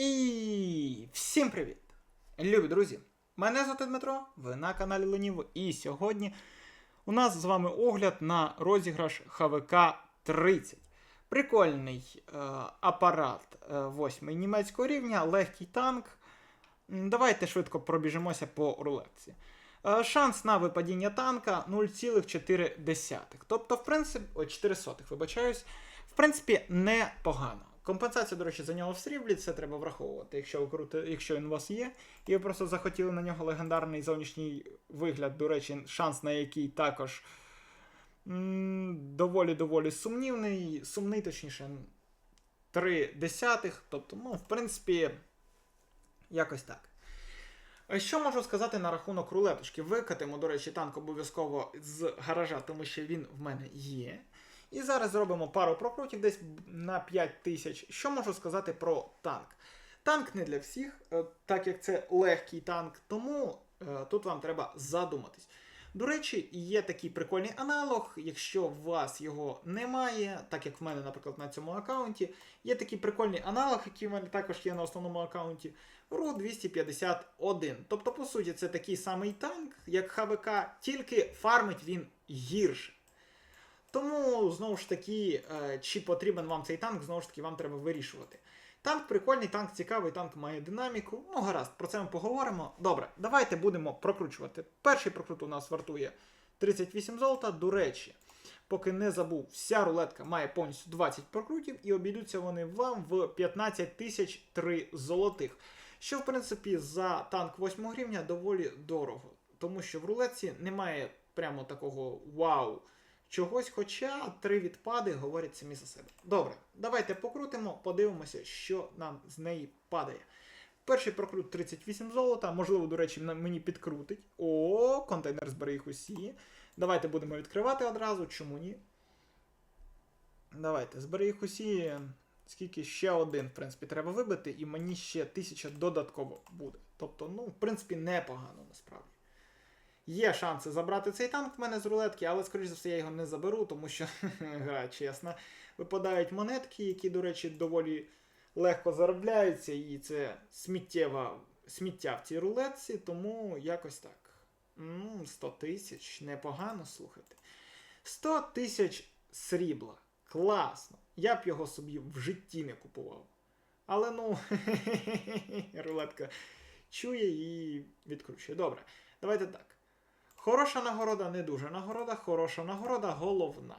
І всім привіт! Любі друзі! Мене звати Дмитро, ви на каналі Леніво, і сьогодні у нас з вами огляд на розіграш ХВК 30. Прикольний е, апарат е, 8 німецького рівня, легкий танк. Давайте швидко пробіжимося по рулетці. Е, Шанс на випадіння танка 0,4. Тобто, в принципі, о, 4 сотих, вибачаюсь. В принципі, непогано. Компенсація, до речі, за нього в сріблі, це треба враховувати, якщо, ви якщо він у вас є. І ви просто захотіли на нього легендарний зовнішній вигляд, до речі, шанс на який також доволі-доволі сумнівний, сумний, точніше, 3 десятих. Тобто, ну, в принципі, якось так. Що можу сказати на рахунок рулеточки? Викатимо, до речі, танк обов'язково з гаража, тому що він в мене є. І зараз зробимо пару прокрутів десь на 5 тисяч. Що можу сказати про танк? Танк не для всіх, е, так як це легкий танк, тому е, тут вам треба задуматись. До речі, є такий прикольний аналог. Якщо у вас його немає, так як в мене, наприклад, на цьому аккаунті, є такий прикольний аналог, який в мене також є на основному аккаунті. РУ 251. Тобто, по суті, це такий самий танк, як ХВК, тільки фармить він гірше. Тому, знову ж таки, е, чи потрібен вам цей танк, знову ж таки, вам треба вирішувати. Танк прикольний, танк цікавий, танк має динаміку. Ну, гаразд, про це ми поговоримо. Добре, давайте будемо прокручувати. Перший прокрут у нас вартує 38 золота. До речі, поки не забув, вся рулетка має повністю 20 прокрутів, і обійдуться вони вам в 15 тисяч 3 золотих. Що, в принципі, за танк 8 рівня доволі дорого. Тому що в рулетці немає прямо такого вау чогось, хоча три відпади говорять самі за себе. Добре, давайте покрутимо, подивимося, що нам з неї падає. Перший прокрут 38 золота, можливо, до речі, мені підкрутить. О, контейнер збере їх усі. Давайте будемо відкривати одразу, чому ні? Давайте, збери їх усі. Скільки ще один, в принципі, треба вибити, і мені ще тисяча додатково буде. Тобто, ну, в принципі, непогано насправді. Є шанси забрати цей танк в мене з рулетки, але, скоріш за все, я його не заберу, тому що гра чесна. Випадають монетки, які, до речі, доволі легко заробляються, і це сміттєва, сміття в цій рулетці, тому якось так. Ну, 100 тисяч, непогано слухайте. 100 тисяч срібла. Класно. Я б його собі в житті не купував. Але ну, рулетка чує і відкручує. Добре, давайте так. Хороша нагорода, не дуже нагорода, хороша нагорода, головна.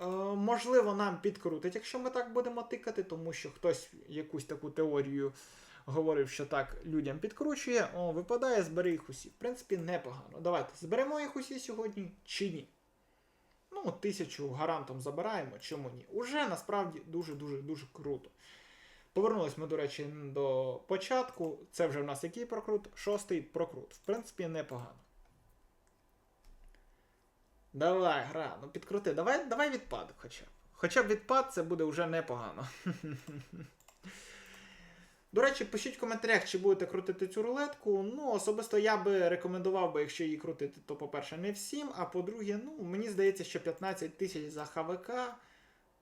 Е, можливо, нам підкрутить, якщо ми так будемо тикати, тому що хтось якусь таку теорію говорив, що так людям підкручує. О, випадає, збери їх усі. В принципі, непогано. Давайте зберемо їх усі сьогодні чи ні. Ну, тисячу гарантом забираємо, чому ні. Уже насправді дуже-дуже дуже круто. Повернулись ми, до речі, до початку. Це вже в нас який прокрут? Шостий прокрут. В принципі, непогано. Давай, гра, ну підкрути. Давай, давай відпад хоча б. Хоча б відпад це буде вже непогано. До речі, пишіть в коментарях, чи будете крутити цю рулетку. Ну, особисто я би рекомендував би, якщо її крутити, то, по-перше, не всім, а по-друге, ну, мені здається, що 15 тисяч за ХВК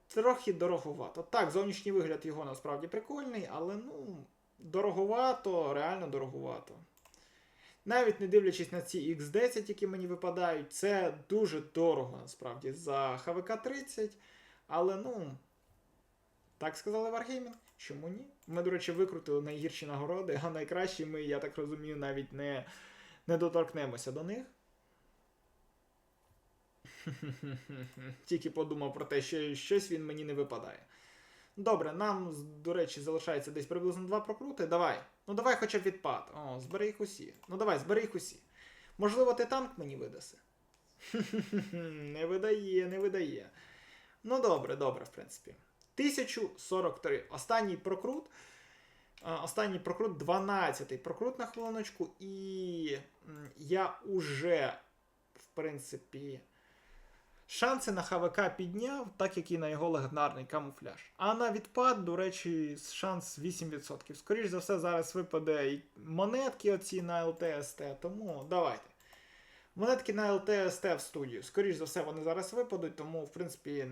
трохи дороговато. Так, зовнішній вигляд його насправді прикольний, але ну, дороговато, реально дороговато. Навіть не дивлячись на ці X10, які мені випадають, це дуже дорого насправді за ХВК 30. Але ну, так сказали Wargaming, чому ні? Ми, до речі, викрутили найгірші нагороди, а найкращі ми, я так розумію, навіть не, не доторкнемося до них. Тільки подумав про те, що щось він мені не випадає. Добре, нам, до речі, залишається десь приблизно два прокрути. Давай. Ну давай хоча б відпад. О, збери їх усі. Ну давай, збери їх усі. Можливо, ти танк мені видаси? Не видає, не видає. Ну добре, добре, в принципі. 1043. Останній прокрут. Останній прокрут 12-й прокрут на хвилиночку. І я уже, в принципі, шанси на ХВК підняв, так як і на його легендарний камуфляж. А на відпад, до речі, шанс 8%. Скоріше за все, зараз випаде і монетки оці на ЛТСТ, тому давайте. Монетки на ЛТСТ в студію. Скоріше за все, вони зараз випадуть, тому, в принципі,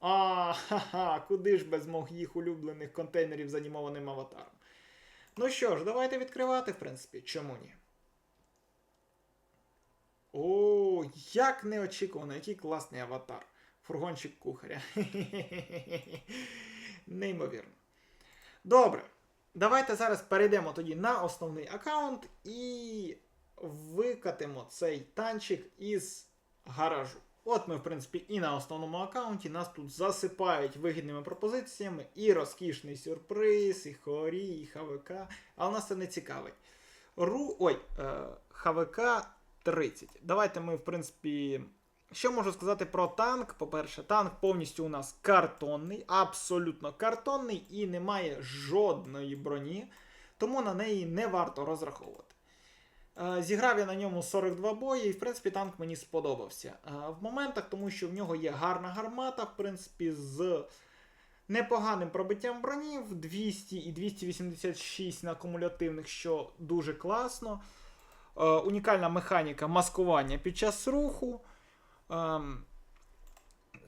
А, ха-ха, куди ж без моїх улюблених контейнерів з анімованим аватаром? Ну що ж, давайте відкривати, в принципі, чому ні? О, як неочікувано, який класний аватар. Фургончик кухаря. Неймовірно. Добре. Давайте зараз перейдемо тоді на основний аккаунт і викатимо цей танчик із гаражу. От ми, в принципі, і на основному аккаунті нас тут засипають вигідними пропозиціями, і розкішний сюрприз, і хорі, і ХВК. Але нас це не цікавить. Ру. Ой, е, ХВК 30. Давайте ми, в принципі. Що можу сказати про танк? По-перше, танк повністю у нас картонний, абсолютно картонний і не має жодної броні, тому на неї не варто розраховувати. Е, Зіграв я на ньому 42 бої, і в принципі танк мені сподобався. Е, В моментах, тому що в нього є гарна гармата, в принципі, з непоганим пробиттям броні в 200 і 286 на кумулятивних, що дуже класно. Е, Унікальна механіка маскування під час руху. Ем,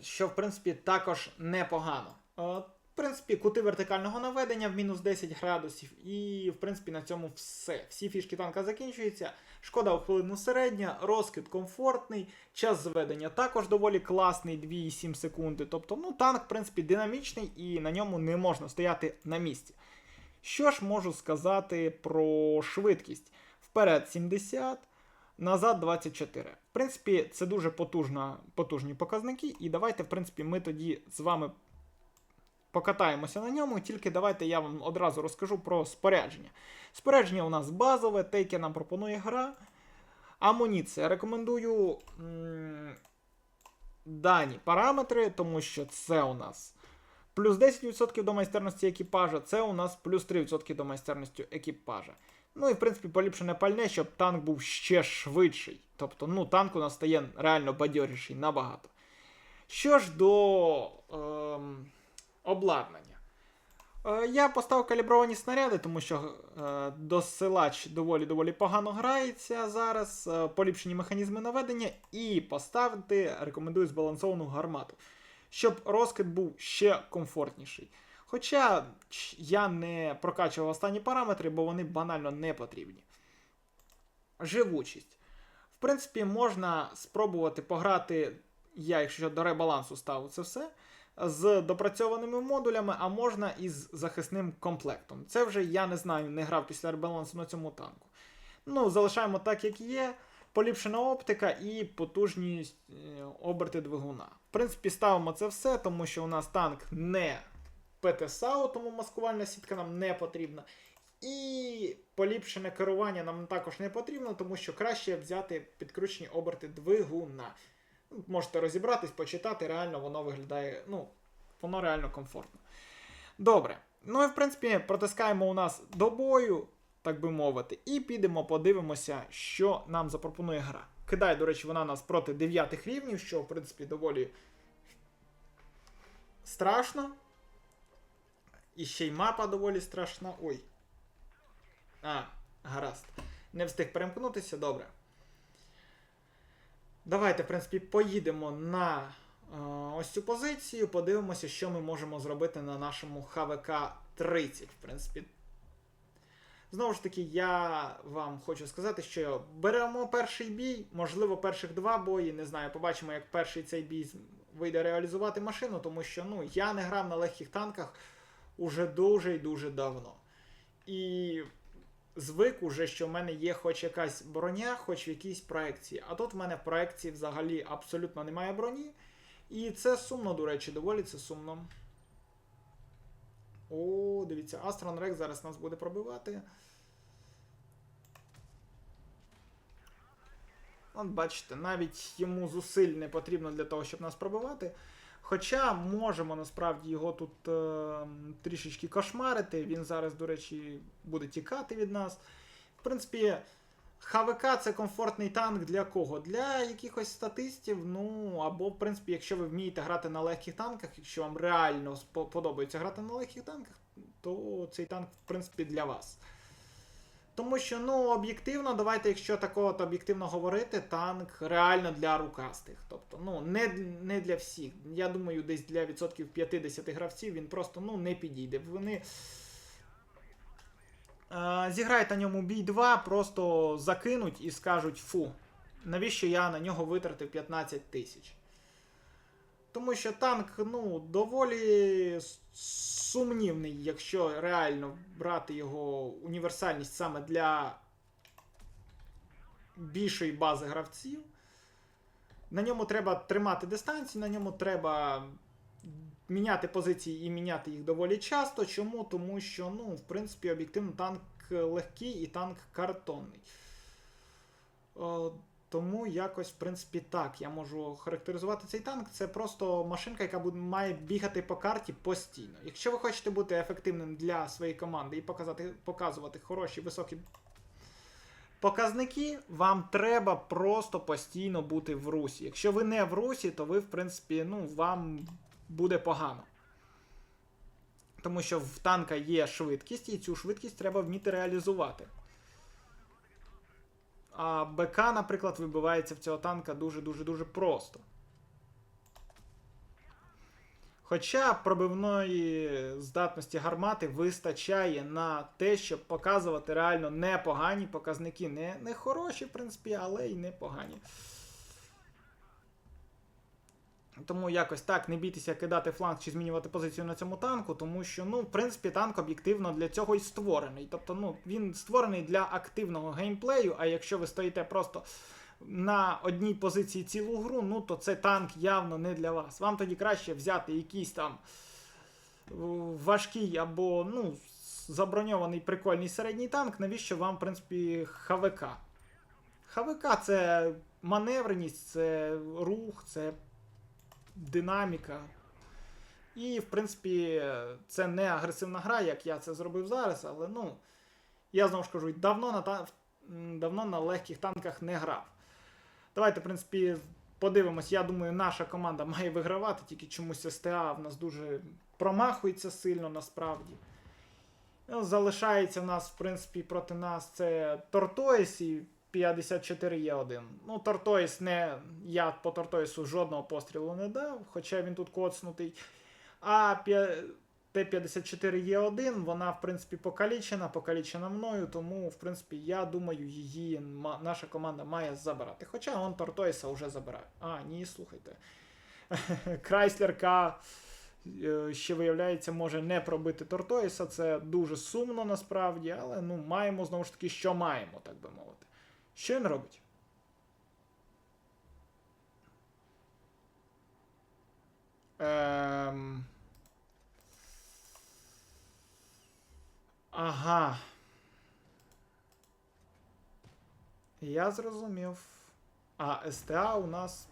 що, в принципі, також непогано. Е, В принципі, кути вертикального наведення в мінус 10 градусів, і, в принципі, на цьому все. Всі фішки танка закінчуються. Шкода у хвилину середня, розкид комфортний, час зведення також доволі класний, 2,7 секунди. Тобто, ну, танк, в принципі, динамічний і на ньому не можна стояти на місці. Що ж можу сказати про швидкість? Вперед 70, назад 24. В принципі, це дуже потужна, потужні показники, і давайте, в принципі, ми тоді з вами покатаємося на ньому. Тільки давайте я вам одразу розкажу про спорядження. Спорядження у нас базове, те, яке нам пропонує гра. Амуніція. Рекомендую м- дані параметри, тому що це у нас плюс 10% до майстерності екіпажа, це у нас плюс 3% до майстерності екіпажа. Ну і в принципі поліпшене пальне, щоб танк був ще швидший. Тобто, ну, танк у нас стає реально бадьоріший набагато. Що ж до ем, обладнання. Е, я поставив калібровані снаряди, тому що е, досилач доволі доволі погано грається зараз. Е, поліпшені механізми наведення, і поставити рекомендую збалансовану гармату, щоб розкид був ще комфортніший. Хоча я не прокачував останні параметри, бо вони банально не потрібні. Живучість. В принципі, можна спробувати пограти, я, якщо до ребалансу ставлю це все, з допрацьованими модулями, а можна із захисним комплектом. Це вже я не знаю, не грав після ребалансу на цьому танку. Ну, залишаємо так, як є. Поліпшена оптика і потужність е, оберти двигуна. В принципі, ставимо це все, тому що у нас танк не ПТСАУ, тому маскувальна сітка нам не потрібна. І поліпшене керування нам також не потрібно, тому що краще взяти підкручені оберти двигуна. Ну, Можете розібратись, почитати, реально воно виглядає, ну, воно реально комфортно. Добре. Ну і в принципі протискаємо у нас до бою, так би мовити, і підемо подивимося, що нам запропонує гра. Кидає, до речі, вона нас проти 9 рівнів, що в принципі доволі страшно. І ще й мапа доволі страшна. Ой. А, гаразд. Не встиг перемкнутися, добре. Давайте, в принципі, поїдемо на е, ось цю позицію, подивимося, що ми можемо зробити на нашому ХВК 30. В принципі. Знову ж таки, я вам хочу сказати, що беремо перший бій, можливо, перших два бої. Не знаю, побачимо, як перший цей бій вийде реалізувати машину, тому що ну, я не грав на легких танках уже дуже і дуже давно. І звик уже, що в мене є хоч якась броня, хоч в якійсь проекції. А тут в мене в проекції взагалі абсолютно немає броні. І це сумно, до речі, доволі це сумно. О, дивіться, Астрон Рекс зараз нас буде пробивати. От бачите, навіть йому зусиль не потрібно для того, щоб нас пробивати. Хоча можемо насправді його тут е, трішечки кошмарити. Він зараз, до речі, буде тікати від нас. В принципі, ХВК це комфортний танк для кого? Для якихось статистів. Ну, або, в принципі, якщо ви вмієте грати на легких танках, якщо вам реально спо- подобається грати на легких танках, то цей танк, в принципі, для вас. Тому що, ну, об'єктивно, давайте, якщо такого от об'єктивно говорити, танк реально для рукастих. Тобто, ну, не, не для всіх. Я думаю, десь для відсотків 50 гравців він просто ну, не підійде. Вони. Е, зіграють на ньому бій 2, просто закинуть і скажуть фу, навіщо я на нього витратив 15 тисяч. Тому що танк, ну, доволі сумнівний, якщо реально брати його універсальність саме для більшої бази гравців. На ньому треба тримати дистанцію, на ньому треба міняти позиції і міняти їх доволі часто. Чому? Тому що, ну, в принципі, об'єктивно танк легкий і танк картонний. Тому якось, в принципі, так. Я можу характеризувати цей танк. Це просто машинка, яка буде, має бігати по карті постійно. Якщо ви хочете бути ефективним для своєї команди і показати, показувати хороші високі показники, вам треба просто постійно бути в русі. Якщо ви не в русі, то ви, в принципі, ну, вам буде погано. Тому що в танка є швидкість, і цю швидкість треба вміти реалізувати. А БК, наприклад, вибивається в цього танка дуже-дуже дуже просто. Хоча пробивної здатності гармати вистачає на те, щоб показувати реально непогані показники. Не, не хороші, в принципі, але й непогані. Тому якось так, не бійтеся кидати фланг чи змінювати позицію на цьому танку, тому що, ну, в принципі, танк об'єктивно для цього і створений. Тобто, ну, він створений для активного геймплею, а якщо ви стоїте просто на одній позиції цілу гру, ну то це танк явно не для вас. Вам тоді краще взяти якийсь там е, важкий або ну, заброньований прикольний середній танк, навіщо вам, в принципі, ХВК. ХВК це маневреність, це рух, це динаміка. І, в принципі, це не агресивна гра, як я це зробив зараз, але ну, я знову ж кажу, давно на, та... давно на легких танках не грав. Давайте, в принципі, подивимось. Я думаю, наша команда має вигравати, тільки чомусь СТА в нас дуже промахується сильно насправді. Залишається в нас, в принципі, проти нас це Тортоїс і 54 є 1 Ну, Тортоїс не. Я по Тортоїсу жодного пострілу не дав, хоча він тут коцнутий. А Т-54 є 1 вона, в принципі, покалічена, покалічена мною, тому, в принципі, я думаю, її наша команда має забирати. Хоча он Тортоїса вже забирає. А, ні, слухайте. Крайслер К е, ще виявляється, може не пробити Тортоїса. Це дуже сумно насправді, але ну, маємо знову ж таки, що маємо, так би мовити. Що він робить? Ем... Ага. Я зрозумів. А, СТА у нас.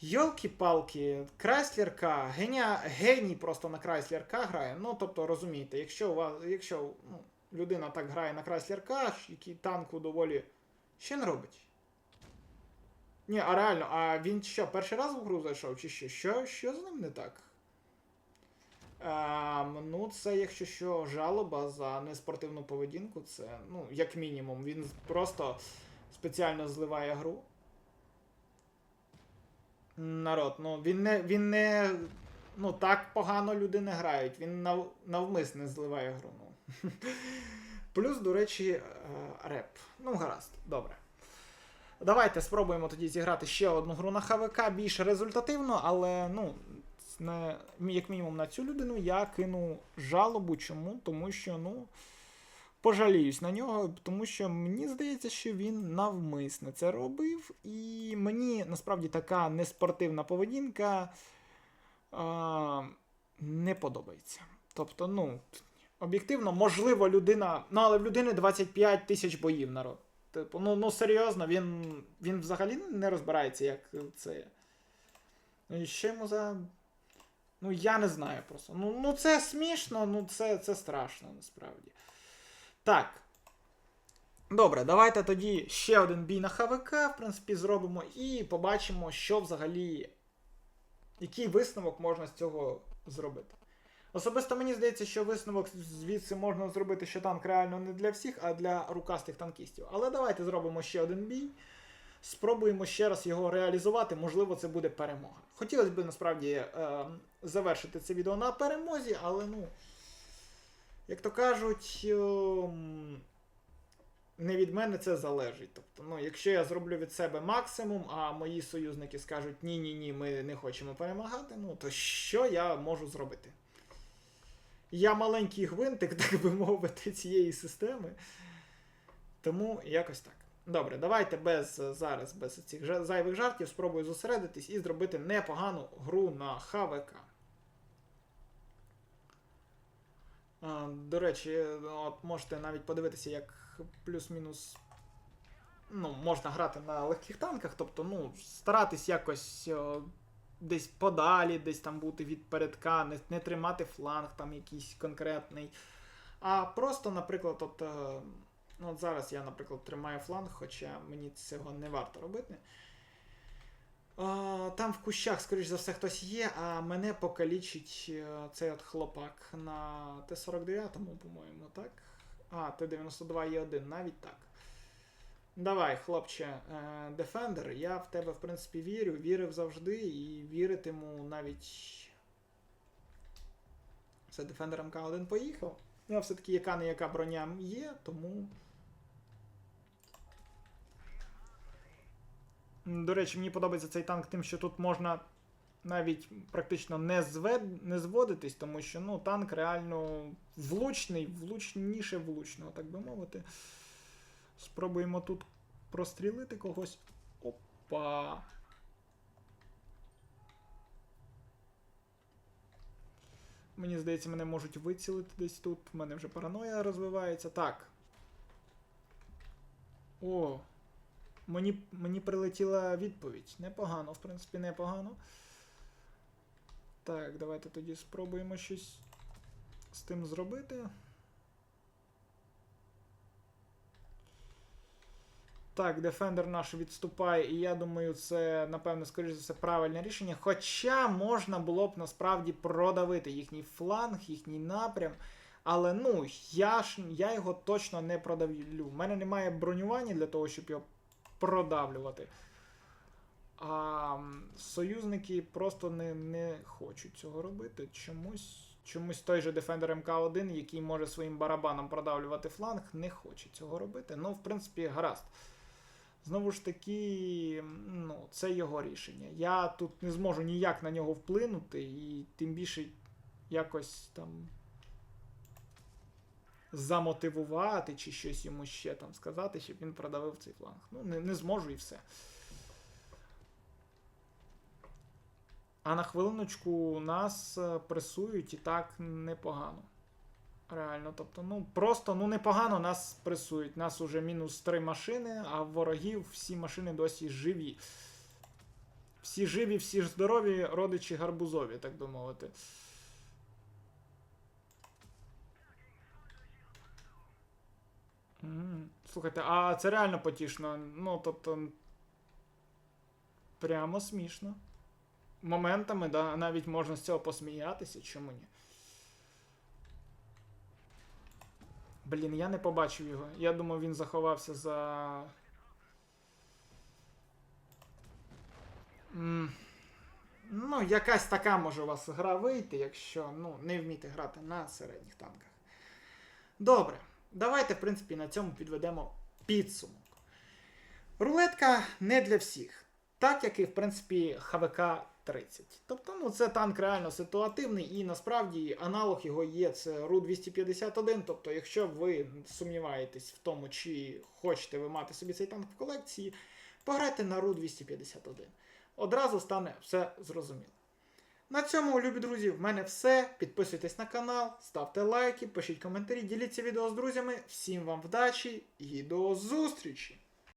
Йолки-палки, Крайслер К, геня... геній просто на Крайслер К грає. Ну, тобто, розумієте, якщо у вас, якщо ну, людина так грає на Крайслер К, який танку доволі. Що він робить? Ні, а реально, а він що, перший раз в гру зайшов, чи що? Що, що з ним не так? Ем, ну, це, якщо що, жалоба за неспортивну поведінку, це, ну, як мінімум, він просто спеціально зливає гру. Народ, ну він не. він не. Ну, так погано люди не грають. Він нав, навмисне зливає гру. Ну. Плюс, до речі, е, реп. Ну, гаразд, добре. Давайте спробуємо тоді зіграти ще одну гру на ХВК більш результативно, але ну, на, як мінімум на цю людину я кину жалобу. Чому? Тому що, ну. Пожаліюсь на нього, тому що мені здається, що він навмисне це робив, і мені насправді така неспортивна поведінка а, не подобається. Тобто, ну, об'єктивно, можливо, людина. Ну, але в людини 25 тисяч боїв народ. Типу, ну, ну серйозно, він, він взагалі не розбирається, як це. Ну, і ще йому за. Ну, я не знаю просто. Ну, ну це смішно, ну це, це страшно насправді. Так. Добре, давайте тоді ще один бій на ХВК, в принципі, зробимо і побачимо, що взагалі. Який висновок можна з цього зробити. Особисто мені здається, що висновок звідси можна зробити, що танк реально не для всіх, а для рукастих танкістів. Але давайте зробимо ще один бій. Спробуємо ще раз його реалізувати, можливо, це буде перемога. Хотілося б насправді е, завершити це відео на перемозі, але ну. Як то кажуть, ем, не від мене це залежить. Тобто, ну, якщо я зроблю від себе максимум, а мої союзники скажуть ні-ні ні, ми не хочемо перемагати, ну то що я можу зробити? Я маленький гвинтик, так би мовити, цієї системи. Тому якось так. Добре, давайте без зараз, без цих зайвих жартів, спробую зосередитись і зробити непогану гру на ХВК. До речі, от можете навіть подивитися, як плюс-мінус. Ну, можна грати на легких танках, тобто, ну, старатись якось десь подалі, десь там бути від передка, не, не тримати фланг там якийсь конкретний. А просто, наприклад, от, е, ну, от зараз я, наприклад, тримаю фланг, хоча мені цього не варто робити. Там в кущах, скоріш за все, хтось є, а мене покалічить е, цей от хлопак на Т-49, по-моєму, так? А, Т-92 є один, навіть так. Давай, хлопче, е, Defender, я в тебе, в принципі, вірю, вірив завжди і віритиму навіть. Це Defender МК-1 поїхав. Ну, а все-таки яка не яка броня є, тому. До речі, мені подобається цей танк тим, що тут можна навіть практично не, звед... не зводитись, тому що ну, танк реально влучний, влучніше влучного, так би мовити. Спробуємо тут прострілити когось. Опа. Мені здається, мене можуть вицілити десь тут. У мене вже параноя розвивається. Так. О. Мені, мені прилетіла відповідь. Непогано, в принципі, непогано. Так, давайте тоді спробуємо щось з тим зробити. Так, Defender наш відступає, і я думаю, це, напевно, скоріш за все, правильне рішення. Хоча можна було б насправді продавити їхній фланг, їхній напрям. Але ну, я ж я його точно не продавлю. У мене немає бронювання для того, щоб його продавлювати. А союзники просто не, не хочуть цього робити. Чомусь, чомусь той же Defender MK1, який може своїм барабаном продавлювати фланг, не хоче цього робити. Ну, в принципі, гаразд. Знову ж таки, ну, це його рішення. Я тут не зможу ніяк на нього вплинути, і тим більше якось там замотивувати чи щось йому ще там сказати, щоб він продавив цей фланг. Ну, не, не зможу і все. А на хвилиночку нас е, пресують і так непогано. Реально, тобто, ну просто ну непогано нас пресують. Нас уже мінус три машини, а ворогів всі машини досі живі. Всі живі, всі здорові, родичі гарбузові, так би мовити. Слухайте, а це реально потішно. Ну, тобто. Прямо смішно. Моментами, да, навіть можна з цього посміятися, чому ні? Блін, я не побачив його. Я думав, він заховався за. М, Ну, якась така може у вас гра вийти, якщо ну, не вміти грати на середніх танках. Добре, давайте, в принципі, на цьому підведемо підсумок. Рулетка не для всіх. Так як і, в принципі, ХВК 30. Тобто, ну, це танк реально ситуативний, і насправді аналог його є це Ру-251. Тобто, якщо ви сумніваєтесь в тому, чи хочете ви мати собі цей танк в колекції, пограйте на Ру-251. Одразу стане все зрозуміло. На цьому, любі друзі, в мене все. Підписуйтесь на канал, ставте лайки, пишіть коментарі, діліться відео з друзями. Всім вам вдачі і до зустрічі!